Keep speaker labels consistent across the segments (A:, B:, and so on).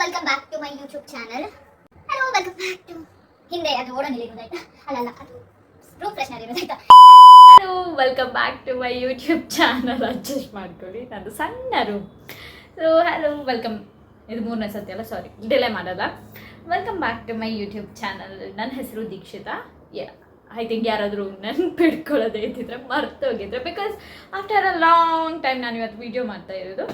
A: Welcome back to my YouTube channel hello welcome back to ಹಿಂದೆ ಅದು ಓಡೋನಿಲ್ಲ ಇರೋದಾಯ್ತಾ ಅಲ್ಲಲ್ಲ, ಅದು room freshener ಇರೋದಾಯ್ತಾ
B: hello welcome back to my YouTube channel adjust ಮಾಡ್ಕೊಳ್ಳಿ, ನಂದು ಸಣ್ಣ ರೂಮ್ ಸೊ ಹಲೋ ವೆಲ್ಕಮ್ ಇದು ಮೂರನೇ ಸತಿ ಅಲ್ಲ ಸಾರಿ ಡಿಲೇ ಮಾಡಲ್ಲ. Welcome back to my YouTube channel ನನ್ನ ಹೆಸರು ದೀಕ್ಷಿತಾ. ಐ ಥಿಂಕ್ ಯಾರಾದರೂ ನೆನ್ಪಿಡ್ಕೊಳ್ಳೋದೇ ಇದ್ದಿದ್ರೆ ಮರ್ತೋಗಿದ್ರೆ because after a long time ನಾನು ಇವತ್ತು ವೀಡಿಯೋ ಮಾಡ್ತಾ ಇರೋದು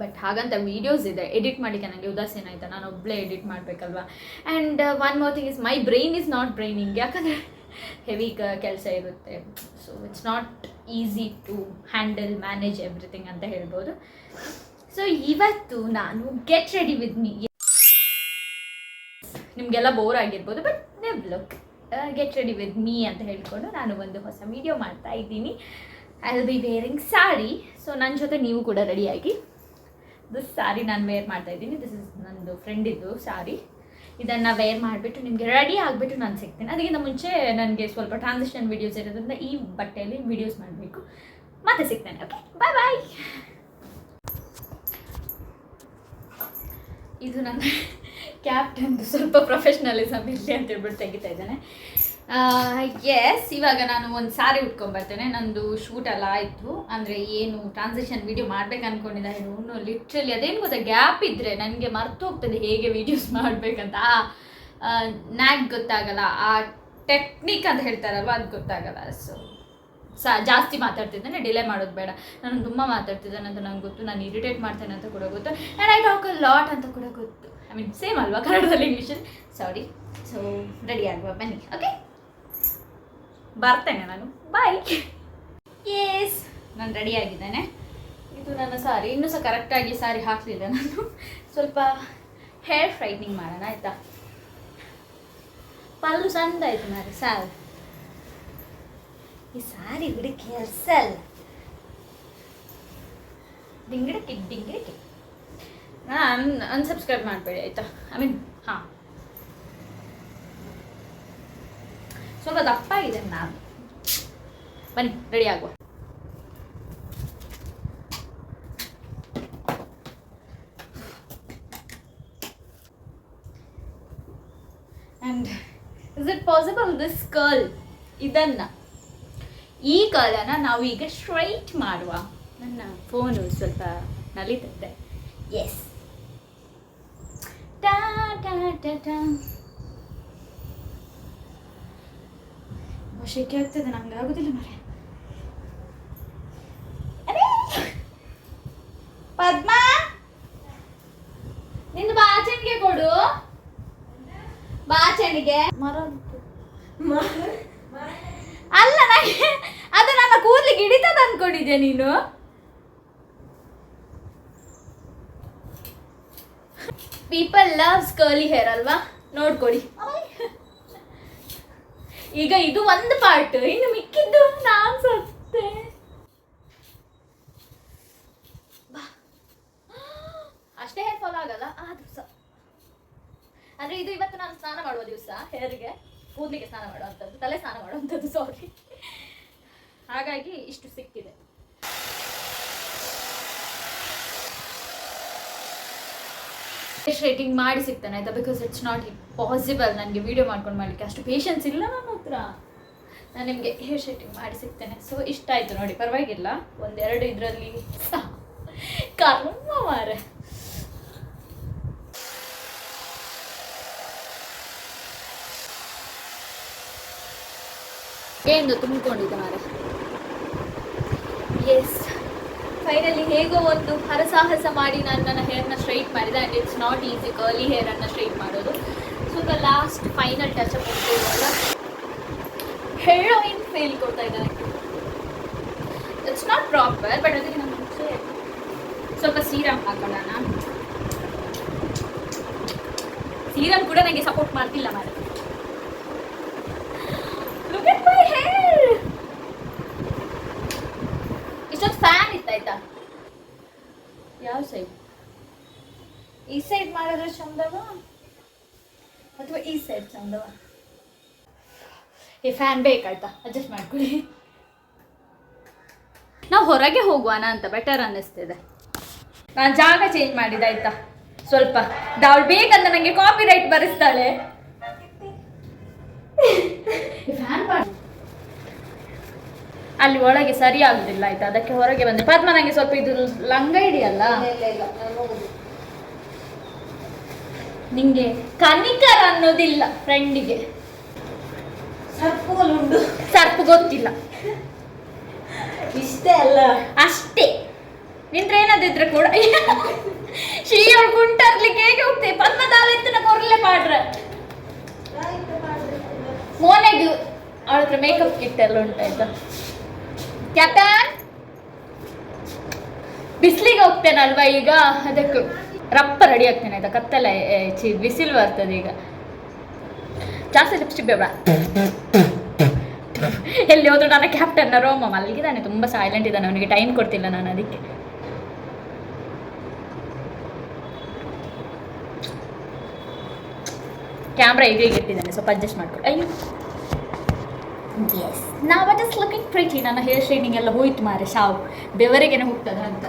B: ಬಟ್ ಹಾಗಂತ ವೀಡಿಯೋಸ್ ಇದೆ. ಎಡಿಟ್ ಮಾಡಲಿಕ್ಕೆ ನನಗೆ ಉದಾಸೀನ ಆಯಿತಾ. ನಾನು ಒಬ್ಬಳೇ edit ಮಾಡಬೇಕಲ್ವಾ? And one more thing is my brain is not braining ಯಾಕಂದರೆ ಹೆವಿ ಕೆಲಸ ಇರುತ್ತೆ. So it's not easy to handle manage everything ಅಂತ ಹೇಳ್ಬೋದು. ಸೊ ಇವತ್ತು ನಾನು ಗೆಟ್ ರೆಡಿ ವಿತ್ ಮೀ ನಿಮಗೆಲ್ಲ ಬೋರ್ ಆಗಿರ್ಬೋದು but new look get ready with me ಅಂತ ಹೇಳಿಕೊಂಡು ನಾನು ಒಂದು ಹೊಸ ವಿಡಿಯೋ ಮಾಡ್ತಾ ಇದ್ದೀನಿ. I will be wearing sari so ನನ್ನ ಜೊತೆ ನೀವು ಕೂಡ ರೆಡಿಯಾಗಿ ದಿಸ್ ಸಾರಿ ನಾನು ವೇರ್ ಮಾಡ್ತಾ ಇದ್ದೀನಿ. ದಿಸ್ ಇಸ್ ನಂದು ಫ್ರೆಂಡಿದ್ದು ಸಾರಿ ಇದನ್ನು ವೇರ್ ಮಾಡಿಬಿಟ್ಟು ನಿಮಗೆ ರೆಡಿ ಆಗಿಬಿಟ್ಟು ನಾನು ಸಿಗ್ತೀನಿ. ಅದಕ್ಕಿಂತ ಮುಂಚೆ ನನಗೆ ಸ್ವಲ್ಪ ಟ್ರಾನ್ಸಿಷನ್ ವೀಡಿಯೋಸ್ ಇರೋದ್ರಿಂದ ಈ ಬಟ್ಟೆಯಲ್ಲಿ ವೀಡಿಯೋಸ್ ಮಾಡಬೇಕು. ಮತ್ತೆ ಸಿಗ್ತೇನೆ ಓಕೆ ಬಾಯ್ ಬಾಯ್ ಇದು ನನ್ನ ಕ್ಯಾಪ್ಟನ್ದು ಸ್ವಲ್ಪ ಪ್ರೊಫೆಷ್ನಲಿಸಮ್ ಇಲ್ಲಿ ಅಂತ ಹೇಳ್ಬಿಟ್ಟು ತೆಗಿತಾ ಇದ್ದಾನೆ. ಎಸ್ ಇವಾಗ ನಾನು ಒಂದು ಸಾರಿ ಉಟ್ಕೊಂಬರ್ತೇನೆ ನಂದು ಶೂಟ್ ಎಲ್ಲ ಆಯಿತು. ಅಂದರೆ ಏನು ಟ್ರಾನ್ಸಾಕ್ಷನ್ ವೀಡಿಯೋ ಮಾಡ್ಬೇಕು ಅನ್ಕೊಂಡಿದ್ದ. ಇನ್ನು ಲಿಟ್ರಲಿ ಅದೇನು ಗೊತ್ತಾ ಗ್ಯಾಪ್ ಇದ್ದರೆ ನನಗೆ ಮರ್ತು ಹೋಗ್ತದೆ ಹೇಗೆ ವೀಡಿಯೋಸ್ ಮಾಡಬೇಕಂತ. ಆ ನ್ಯಾಕ್ ಗೊತ್ತಾಗಲ್ಲ. ಆ ಟೆಕ್ನಿಕ್ ಅಂತ ಹೇಳ್ತಾರಲ್ವ, ಅದು ಗೊತ್ತಾಗಲ್ಲ. ಸೊ ಸಾ, ಜಾಸ್ತಿ ಮಾತಾಡ್ತಿದ್ದಾನೆ ಡಿಲೇ ಮಾಡೋದು ಬೇಡ. ನಾನು ತುಂಬ ಮಾತಾಡ್ತಿದ್ದಾನೆ ಅಂತ ನಂಗೆ ಗೊತ್ತು. ನಾನು ಇರಿಟೇಟ್ ಮಾಡ್ತೇನೆ ಅಂತ ಕೂಡ ಗೊತ್ತು. And I talk a lot ಅಂತ ಕೂಡ ಗೊತ್ತು. ಐ ಮೀನ್ ಸೇಮ್ ಅಲ್ವಾ ಕನ್ನಡದಲ್ಲಿ ಇಂಗ್ಲೀಷಲ್ಲಿ ಸಾರಿ ಸೊ ರೆಡಿ ಆಗುವ, ಬನ್ನಿ. ಓಕೆ ಬರ್ತೇನೆ ನಾನು. ಬಾಯ್ ಎಸ್ ನಾನು ರೆಡಿ ಆಗಿದ್ದೇನೆ. ಇದು ನನ್ನ ಸಾರಿ. ಇನ್ನೂ ಸಹ ಕರೆಕ್ಟಾಗಿ ಸಾರಿ ಹಾಕಲಿಲ್ಲ ನಾನು. ಸ್ವಲ್ಪ ಹೇರ್ ಫ್ರೈಟ್ನಿಂಗ್ ಮಾಡೋಣ ಆಯಿತಾ? ಪಲ್ಲು ಸಣ್ಣದಾಯ್ತು ಮಾರಿ ಸಾರಿ. ಈ ಸಾರಿ ಹುಡುಕಿ ಅರ್ಸಲ್ ಡಿಂಗಿಡಕ್ಕೆ ಡಿಂಗಿಡಕ್ಕೆ ನಾನು ಅನ್ಸಬ್ಸ್ಕ್ರೈಬ್ ಮಾಡಬೇಡಿ ಆಯಿತಾ? ಐ ಮೀನ್ ಹಾಂ. ಸ್ವಲ್ಪ ದಪ್ಪ ಇದೆ ನಾನು. ಬನ್ನಿ ರೆಡಿ ಆಗುವ. And is it possible this curl ಇದನ್ನ, ಈ ಕರ್ಲನ್ನು ನಾವು ಈಗ ಸ್ಟ್ರೈಟ್ ಮಾಡುವ. ನನ್ನ ಫೋನು ಸ್ವಲ್ಪ ನಲಿತದೆ ಎಸ್ ಟಾ ಟಾ ಟಾ ಟಾ ಶೆಕೆ ಆಗ್ತದೆ, ನಂಗೆ ಆಗುದಿಲ್ಲ ಮರೆ. ಪದ್ಮ! ನಿಂದು ಬಾಚಣಿಗೆ ಕೊಡು. ಬಾಚಣಿಗೆ. ಮರ ಅಲ್ಲ ನನಗೆ ಅದು ನನ್ನ ಕೂದಲಿಗೆ ಹಿಡಿತದ ಅನ್ಕೊಂಡಿದ್ದೆ ನೀನು? ಪೀಪಲ್ ಲವ್ಸ್ ಕರ್ಲಿ ಹೇರ್ ಅಲ್ವಾ? ನೋಡ್ಕೊಡಿ. ಈಗ ಇದು ಒಂದು ಪಾರ್ಟ್ ಇನ್ನು ಮಿಕ್ಕಿದ್ದು ನಾನು ಸತ್ತೆ. ಅಷ್ಟೇ ಹೇರ್ ಫಾಲ್ ಆಗಲ್ಲ, ಆ ದಿವಸ. ಅಂದ್ರೆ ಇದು ಇವತ್ತು ನಾನು ಸ್ನಾನ ಮಾಡುವ ದಿವಸ ಹೇರ್ಗೆ ಕೂದಲಿಗೆ ಸ್ನಾನ ಮಾಡುವಂಥದ್ದು, ತಲೆ ಸ್ನಾನ ಮಾಡುವಂಥದ್ದು ಸಾರಿ ಹಾಗಾಗಿ ಇಷ್ಟು ಸಿಕ್ಕಿದೆ. ರೇಟಿಂಗ್ ಮಾಡಿ ಸಿಗ್ತಾನೆ, ಆಯ್ತಾ? ಬಿಕಾಸ್ ಇಟ್ಸ್ ನಾಟ್ ಪಾಸಿಬಲ್ ನನಗೆ ವಿಡಿಯೋ ಮಾಡ್ಕೊಂಡು ಮಾಡಲಿಕ್ಕೆ ಅಷ್ಟು ಪೇಷನ್ಸ್ ಇಲ್ಲ ನನ್ನ ಹತ್ರ. ನಾನು ನಿಮಗೆ ಹೇರ್ ಶೇಟಿಂಗ್ ಮಾಡಿ ಸಿಗ್ತೇನೆ. ಸೊ ಇಷ್ಟ ಆಯಿತು ನೋಡಿ, ಪರವಾಗಿಲ್ಲ. ಒಂದೆರಡು ಇದರಲ್ಲಿ ಕರ್ಮ ಮಾರೆ. ಏನು ತುಂಬಿಕೊಂಡಿದ್ದೆ ಎಸ್ ಫೈನಲಿ ಹೇಗೋ ಒಂದು ಹರಸಾಹಸ ಮಾಡಿ ನಾನು ನನ್ನ ಹೇರ್ನ ಸ್ಟ್ರೈಟ್ ಮಾಡಿದೆ. And it's not easy curly ಹೇರನ್ನು straight ಮಾಡೋದು. So the last final touch up ಇವಾಗ ಹೆರೋಯಿನ್ ಫೀಲ್ ಕೊಡ್ತಾ ಇದ್ದಾರೆ. ಇಟ್ಸ್ ನಾಟ್ ಪ್ರಾಪರ್ ಬಟ್ ಅದಕ್ಕೆ ನಮ್ಮ ಮುಂಚೆ ಸ್ವಲ್ಪ ಸೀರಮ್ ಹಾಕೊಳ್ಳೋಣ. ಸೀರಮ್ ಕೂಡ ನನಗೆ ಸಪೋರ್ಟ್ ಮಾಡ್ತಿಲ್ಲ ಮಾರೆ ಲುಕ್ ಎಟ್ ಮೈ ಹೇರ್ ಇಷ್ಟೊಂದು ಫ್ಯಾನ್ ಇತ್ತಾಯ್ತಾ ಯಾವ ಸೈಡ್ ಈ ಸೈಡ್ ಮಾಡಿದ್ರೆ ಚಂದವ? ಅಥವಾ ಈ ಸೈಡ್ ಚಂದವ? ಈ ಫ್ಯಾನ್ ಬೇಕಾಯ್ತಾ? ಅಡ್ಜಸ್ಟ್ ಮಾಡ್ಕೊಳ್ಳಿ. ನಾವು ಹೊರಗೆ ಹೋಗುವನ ಅಂತ ಬೆಟರ್ ಅನ್ನಿಸ್ತಿದೆ. ನಾನು ಜಾಗ ಚೇಂಜ್ ಮಾಡಿದ, ಆಯ್ತಾ? ಸ್ವಲ್ಪ. ಅವಳು ಬೇಕಂತ ನನಗೆ ಕಾಪಿ ರೈಟ್ ಬರೆಸ್ತಾಳೆ. ಅಲ್ಲಿ ಒಳಗೆ ಸರಿ ಆಗುದಿಲ್ಲ ಆಯ್ತಾ? ಅದಕ್ಕೆ ಹೊರಗೆ ಬಂದೆ. ಪದ್ಮ ನಂಗೆ ಸ್ವಲ್ಪ ಇದು ಲಂಗ ಇಡಿಯಲ್ಲ ನಿಂಗೆ ಕನಿಕರ ಅನ್ನೋದಿಲ್ಲ ಫ್ರೆಂಡಿಗೆ
C: ಉಂಟು.
B: ಸರ್ಪು ಗೊತ್ತಿಲ್ಲ.
C: ಇಷ್ಟೇ ಅಲ್ಲ.
B: ಅಷ್ಟೇ. ನಿಂತ್ರ ಏನಾದಿದ್ರೆ ಕೂಡ. ಶ್ರೀ ಅವ್ಳು ಕುಂಟರ್ಲಿಕ್ಕೆ ಹೇಗೆ ಹೋಗ್ತೇವೆ ಪದ್ಮದಾಲೆತ್ತಿನ ಕೊರ್ಲೆ ಮಾಡ್ರ. ಮೋನೆಗೆ ಅವಳ ಹತ್ರ ಮೇಕಪ್ ಕಿಟ್ ಎಲ್ಲ ಉಂಟಾಯ್ತಾ ಕ್ಯಾಪ್ಟನ್ ಬಿಸಿಲಿಗೆ ಹೋಗ್ತೇನಲ್ವಾ ಈಗ? ಅದಕ್ಕೆ ರಪ್ಪ ರೆಡಿ ಆಗ್ತೇನೆ ಆಯ್ತಾ? ಕತ್ತಲೆ ಚಿ ಬಿಸಿಲು ಬರ್ತದೆ ಈಗ. ಜಾಸ್ತಿ ಲಿಪ್ಸ್ಟಿಕ್ ಬೇಡ. ಎಲ್ಲಿ ಹೋದ್ರು ನನ್ನ ಕ್ಯಾಪ್ಟನ್ ರೋಮ ಮಲಗಿದ್ದಾನೆ ತುಂಬ ಸೈಲೆಂಟ್ ಇದ್ದಾನೆ ಅವನಿಗೆ ಟೈಮ್ ಕೊಡ್ತಿಲ್ಲ ನಾನು ಅದಕ್ಕೆ. ಕ್ಯಾಮ್ರಾ ಈಗ ಇಟ್ಟಿದ್ದಾನೆ ಸ್ವಲ್ಪ ಅಡ್ಜಸ್ಟ್ ಮಾಡ್ಕೊಳ್ಳಿ ಅಯ್ಯೋ. ಎಸ್ ನಾವು ಇಸ್ ಲುಕಿಂಗ್ ಪ್ರೀತಿ ನನ್ನ ಹೇರ್ ಶೈನಿಂಗ್ ಎಲ್ಲ ಹೋಯ್ತು ಮಾರೆ ಸಾವು. ಬೆವರಿಗೆನೆ ಹೋಗ್ತದ ಅಂತ.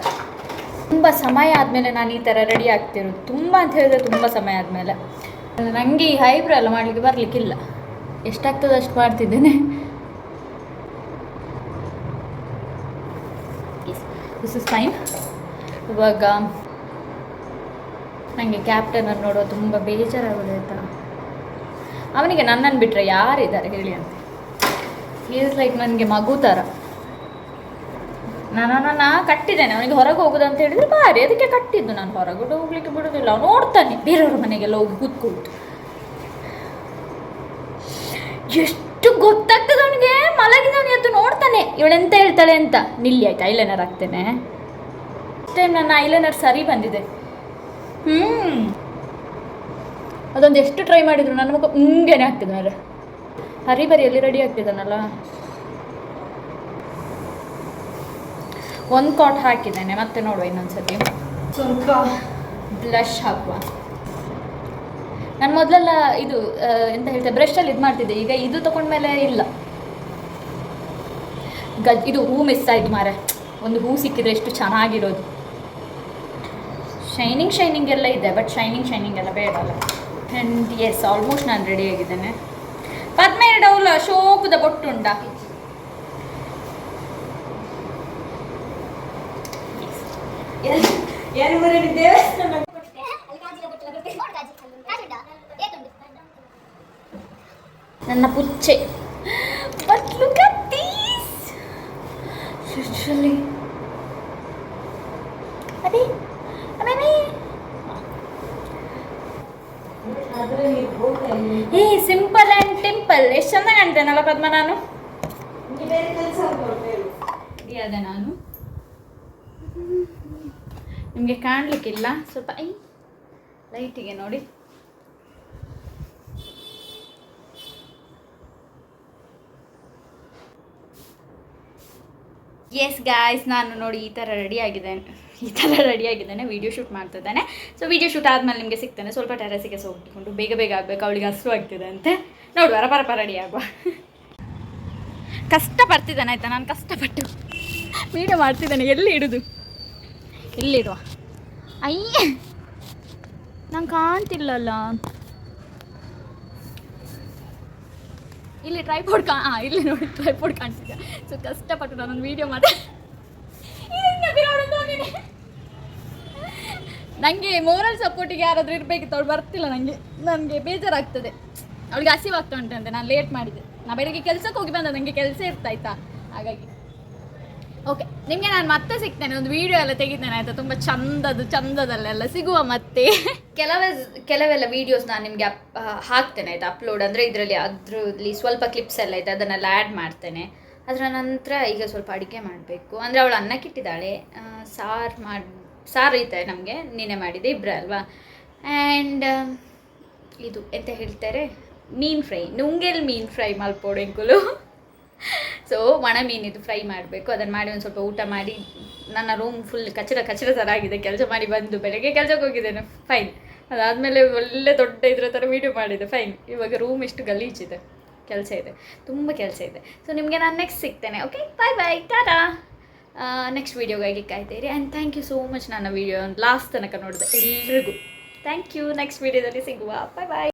B: ತುಂಬ ಸಮಯ ಆದಮೇಲೆ ನಾನು ಈ ಥರ ರೆಡಿ ಆಗ್ತಿರೋದು. ತುಂಬ ಅಂತ ಹೇಳಿದ್ರೆ ತುಂಬ ಸಮಯ ಆದಮೇಲೆ. ನನಗೆ ಈ ಹೈಬ್ರೋ ಎಲ್ಲ ಮಾಡಲಿಕ್ಕೆ ಬರಲಿಕ್ಕಿಲ್ಲ. ಎಷ್ಟಾಗ್ತದೆ ಅಷ್ಟು ಮಾಡ್ತಿದ್ದೇನೆ. ದಿಸ್ ಇಸ್ ಫೈನ್ ಇವಾಗ ನನಗೆ ಕ್ಯಾಪ್ಟನನ್ನು ನೋಡುವ ತುಂಬ ಬೇಜಾರಾಗೋದು ಆಯಿತಾ? ಅವನಿಗೆ ನನ್ನನ್ನು ಬಿಟ್ಟರೆ ಯಾರಿದ್ದಾರೆ ಹೇಳಿ ಅಂತ. ಈಸ್ ಲೈಕ್ ನನಗೆ ಮಗು ಥರ ನಾನು ಕಟ್ಟಿದ್ದೇನೆ. ಅವನಿಗೆ ಹೊರಗೆ ಹೋಗೋದು ಅಂತ ಹೇಳಿದ್ರೆ ಬಾರಿ. ಅದಕ್ಕೆ ಕಟ್ಟಿದ್ದು ನಾನು. ಹೊರಗಡೆ ಹೋಗ್ಲಿಕ್ಕೆ ಬಿಡೋದಿಲ್ಲ. ಅವ್ನು ನೋಡ್ತಾನೆ. ಬೇರೆಯವ್ರ ಮನೆಗೆಲ್ಲ ಹೋಗಿ ಕೂತ್ಕೊಳ್ತು ಎಷ್ಟು ಗೊತ್ತಾಗ್ತದೆ ಅವನಿಗೆ? ಮಲಗಿದವನು ಎದ್ದು ನೋಡ್ತಾನೆ. ಇವಳೆಂತ ಹೇಳ್ತಾಳೆ ಅಂತ. ನಿಲ್ಲಿ ಆಯ್ತು? ಐಲೈನರ್ ಹಾಕ್ತೇನೆ. ಟೈಮ್ ನನ್ನ ಐಲೈನರ್ ಸರಿ ಬಂದಿದೆ. ಹ್ಞೂ ಅದೊಂದು ಎಷ್ಟು ಟ್ರೈ ಮಾಡಿದ್ರು ನನ್ನ ಮುಖ ಹಿಂಗೇನೆ ಆಗ್ತದೆ ಮಾರೆ ಹರಿಬರಿಯಲ್ಲಿ ರೆಡಿ ಆಗ್ತಿದ್ದಾನಲ್ಲ. ಒಂದು ಕಾಟ್ ಹಾಕಿದ್ದೇನೆ ಮತ್ತೆ ನೋಡುವ ಇನ್ನೊಂದ್ಸತಿ. ಸ್ವಲ್ಪ ಬ್ಲಷ್ ಹಾಕುವ. ನಾನು ಮೊದಲೆಲ್ಲ ಇದು ಎಂತ ಹೇಳ್ತೆ ಬ್ರಷಲ್ಲಿ ಇದು ಮಾಡ್ತಿದ್ದೆ ಈಗ ಇದು ತಗೊಂಡ್ಮೇಲೆ ಇಲ್ಲ. ಗಜ್ ಇದು ಹೂ ಮಿಸ್ ಆಯ್ತು ಮಾರೆ ಒಂದು ಹೂ ಸಿಕ್ಕಿದ್ರೆ ಎಷ್ಟು ಚೆನ್ನಾಗಿರೋದು. ಶೈನಿಂಗ್ ಶೈನಿಂಗ್ ಎಲ್ಲ ಇದೆ ಬಟ್ ಶೈನಿಂಗ್ ಶೈನಿಂಗ್ ಎಲ್ಲ ಬೇಡ ಅಲ್ಲ. ಆ್ಯಂಡ್ ಎಸ್ ಆಲ್ಮೋಸ್ಟ್ ನಾನು ರೆಡಿ ಆಗಿದ್ದೇನೆ. ಪದ್ಮೇರು ಡೌಲ ಶೋಕದ ಬೊಟ್ಟುಂಡ
C: ಏನು ಬರೀ ದೇವಸ್ಥಾನ
B: ನನ್ನ ಪುಚ್ಚೆ but look at these literally ಅದೇ ಅದೇ
C: ಆದ್ರೆ ನೀವು ಹೋಗ್ತಾ
B: ಏ ಸಿಂಪಲ್ ಟೆಂಪಲ್ ಎಷ್ಟು ಚಂದ ಕಾಣ್ತೇನಲ್ಲ ಪದ್ಮ ನಾನು? ಅದೇ ನಾನು? ನಿಮಗೆ ಕಾಣಲಿಕ್ಕಿಲ್ಲ? ಸ್ವಲ್ಪ ಐ ಲೈಟಿಗೆ ನೋಡಿ. ಎಸ್ ಗಾಯ್ಸ್ ನಾನು ನೋಡಿ ಈ ಥರ ರೆಡಿ ಆಗಿದ್ದೇನೆ. ಈ ಥರ ರೆಡಿ ಆಗಿದ್ದೇನೆ ವೀಡಿಯೋ ಶೂಟ್ ಮಾಡ್ತಿದ್ದಾನೆ ಸೊ ವೀಡಿಯೋ ಶೂಟ್ ಆದಮೇಲೆ ನಿಮಗೆ ಸಿಗ್ತಾನೆ. ಸ್ವಲ್ಪ ಟೆರಸಿಗೆ ಹೋಗ್ಕೊಂಡು ಬೇಗ ಬೇಗ ಆಗಬೇಕು ಅವಳಿಗೆ ಹಸು ಆಗ್ತಿದೆ ಅಂತೆ. ನೋಡುವ ಬರ ರೆಡಿ ಆಗುವ ಕಷ್ಟ ಬರ್ತಿದ್ದಾನೆ ಆಯ್ತಾ? ನಾನು ಕಷ್ಟಪಟ್ಟು ವೀಡಿಯೋ ಮಾಡ್ತಿದ್ದಾನೆ. ಎಲ್ಲಿ ಇಡುದು? ಇಲ್ಲಿಡುವ ಅಯ್ಯ! ನಂಗೆ ಕಾಣ್ತಿಲ್ಲಲ್ಲ. ಇಲ್ಲಿ ಟ್ರೈಪೋಡ್ ಕಾ ಹಾಂ ಇಲ್ಲಿ ನೋಡಿ ಟ್ರೈಪೋಡ್ ಕಾಣ್ತಿದ್ದೆ ಸೊ ಕಷ್ಟಪಟ್ಟು ನಾನೊಂದು ವೀಡಿಯೋ ಮಾಡಿ ನನಗೆ ಮೋರಲ್ ಸಪೋರ್ಟಿಗೆ ಯಾರಾದರೂ ಇರಬೇಕಿತ್ತು ಅವ್ರು ಬರ್ತಿಲ್ಲ ನನಗೆ ನನಗೆ ಬೇಜಾರಾಗ್ತದೆ. ಅವಳಿಗೆ ಹಸಿವಾಗ್ತಾ ಉಂಟಂತೆ ನಾನು ಲೇಟ್ ಮಾಡಿದೆ ನಾ ಬೆಳಿಗ್ಗೆ ಕೆಲಸಕ್ಕೆ ಹೋಗಿ ಬಂದ ನನಗೆ ಕೆಲಸ ಇರ್ತಾಯ್ತಾ? ಹಾಗಾಗಿ. ಓಕೆ ನಿಮಗೆ ನಾನು ಮತ್ತೆ ಸಿಗ್ತೇನೆ, ಒಂದು ವಿಡಿಯೋ ಎಲ್ಲ ತೆಗಿತೇನೆ, ಆಯಿತಾ? ತುಂಬ ಚಂದದ್ದು, ಚಂದದಲ್ಲೆಲ್ಲ ಸಿಗುವ ಮತ್ತೆ. ಕೆಲವೇ, ಕೆಲವೆಲ್ಲ ವೀಡಿಯೋಸ್ ನಾನು ನಿಮಗೆ ಅಪ್ ಹಾಕ್ತೇನೆ, ಆಯಿತಾ? ಅಪ್ಲೋಡ್ ಅಂದರೆ ಇದರಲ್ಲಿ ಅದರಲ್ಲಿ ಸ್ವಲ್ಪ ಕ್ಲಿಪ್ಸ್ ಎಲ್ಲ ಇದೆ, ಅದನ್ನೆಲ್ಲ ಆ್ಯಡ್ ಮಾಡ್ತೇನೆ. ಅದರ ನಂತರ ಈಗ ಸ್ವಲ್ಪ ಅಡುಗೆ ಮಾಡಬೇಕು. ಅಂದರೆ ಅವಳು ಅನ್ನಕ್ಕಿಟ್ಟಿದ್ದಾಳೆ ಸಾರು ಮಾಡಿ, ಸಾರು ಐತೆ ನಮಗೆ ನೀನೆ ಮಾಡಿದೆ ಇಬ್ಬರೇ ಅಲ್ವಾ? ಆ್ಯಂಡ್ ಇದು, ಎಂತ ಹೇಳ್ತಾರೆ? ಮೀನು ಫ್ರೈ ನುಂಗೆಲ್ಲಿ ಮೀನು ಫ್ರೈ ಮಲ್ಪೋಡು ಎಂಕುಲು ಸೊ ಒಣ ಮೀನಿದು ಫ್ರೈ ಮಾಡಬೇಕು. ಅದನ್ನು ಮಾಡಿ ಒಂದು ಸ್ವಲ್ಪ ಊಟ ಮಾಡಿ, ನನ್ನ ರೂಮ್ ಫುಲ್ ಕಚಡ ಕಚಡ ಥರ ಆಗಿದೆ. ಕೆಲಸ ಮಾಡಿ ಬಂದು ಬೆಳಗ್ಗೆ ಕೆಲಸಕ್ಕೆ ಹೋಗಿದ್ದೇನೆ ಫೈನ್ ಅದಾದಮೇಲೆ ಒಳ್ಳೆ ದೊಡ್ಡ ಇದ್ರ ಥರ ವೀಡಿಯೋ ಮಾಡಿದೆ ಫೈನ್ ಇವಾಗ ರೂಮ್ ಎಷ್ಟು ಗಲೀಜಿದೆ ಕೆಲಸ ಇದೆ. ತುಂಬ ಕೆಲಸ ಇದೆ. ಸೊ ನಿಮಗೆ ನಾನು next ಸಿಗ್ತೇನೆ okay bye bye tata next ವೀಡಿಯೋಗಾಗಿ ಕಾಯ್ತೀರಿ and thank you so much ನನ್ನ ವೀಡಿಯೋ ಲಾಸ್ಟ್ ತನಕ ನೋಡಿದೆ ಎಲ್ರಿಗೂ. ಥ್ಯಾಂಕ್ ಯು ನೆಕ್ಸ್ಟ್ ವೀಡಿಯೋದಲ್ಲಿ ಸಿಗುವ. ಬಾಯ್ ಬಾಯ್